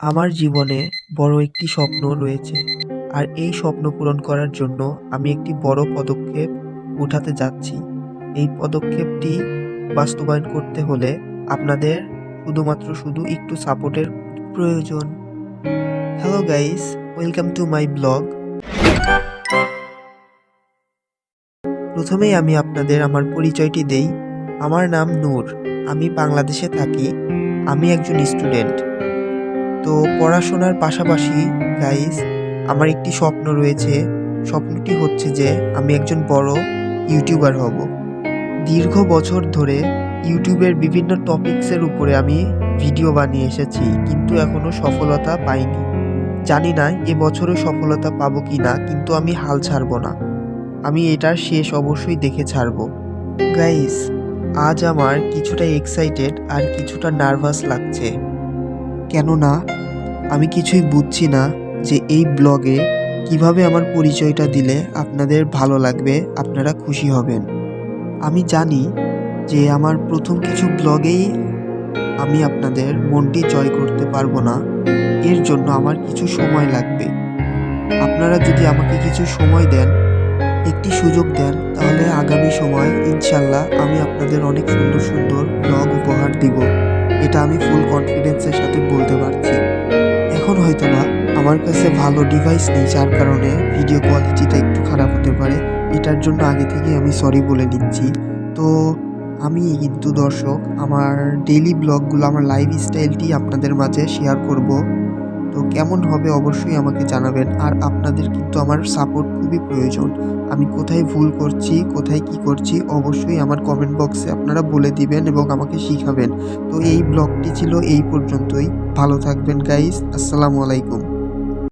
আমার জীবনে বড় একটি স্বপ্ন রয়েছে, আর এই স্বপ্ন পূরণ করার জন্য আমি একটি বড় পদক্ষেপ উঠাতে যাচ্ছি। এই পদক্ষেপটি বাস্তবায়ন করতে হলে আপনাদের শুধুমাত্র শুধু একটু সাপোর্টের প্রয়োজন। Hello guys welcome to my blog প্রথমেই আমি আপনাদের আমার পরিচয়টি দেই। আমার নাম নূর, আমি বাংলাদেশে থাকি। আমি একজন স্টুডেন্ট তো পড়াশোনার পাশাপাশি গাইস আমার একটি স্বপ্ন রয়েছে। স্বপ্নটি হচ্ছে যে আমি একজন বড় ইউটিউবার হব। দীর্ঘ বছর ধরে ইউটিউবের বিভিন্ন টপিকসের উপরে আমি ভিডিও বানিয়ে এসেছি, কিন্তু এখনও সফলতা পাইনি। জানি না এ এবছরও সফলতা পাবো কি না, কিন্তু আমি হাল ছাড়বো না। আমি এটার শেষ অবশ্যই দেখে ছাড়বো। গাইস আজ আমার কিছুটা এক্সাইটেড আর কিছুটা নার্ভাস লাগছে। কেননা আমি কিছুই বুঝছি না যে এই ব্লগে কীভাবে আমার পরিচয়টা দিলে আপনাদের ভালো লাগবে, আপনারা খুশি হবেন। আমি জানি যে আমার প্রথম কিছু ব্লগেই আমি আপনাদের মনটি জয় করতে পারব না, এর জন্য আমার কিছু সময় লাগবে। আপনারা যদি আমাকে কিছু সময় দেন, একটি সুযোগ দেন, তাহলে আগামী সময় ইনশাল্লাহ আমি আপনাদের অনেক সুন্দর সুন্দর ব্লগ উপহার দিব। এটা আমি ফুল কনফিডেন্সের সাথে বলতে পারছি। এখন হয়তো না আমার কাছে ভালো ডিভাইস নেই, যার কারণে ভিডিও কোয়ালিটিটা একটু খারাপ হতে পারে। এটার জন্য আগে থেকে আমি সরি বলে নিচ্ছি। তো আমি কিন্তু দর্শক, আমার ডেইলি ব্লগগুলো আমার লাইফ স্টাইলটি আপনাদের মাঝে শেয়ার করব। তো কেমন হবে অবশ্যই আমাকে জানাবেন। আর আপনাদের কিন্তু আমার সাপোর্ট খুবই প্রয়োজন। আমি কোথায় ভুল করছি, কোথায় কি করছি, অবশ্যই আমার কমেন্ট বক্সে আপনারা বলে দিবেন এবং আমাকে শিখাবেন। তো এই ব্লগটি ছিল এই পর্যন্তই। ভালো থাকবেন গাইস আসসালামু আলাইকুম।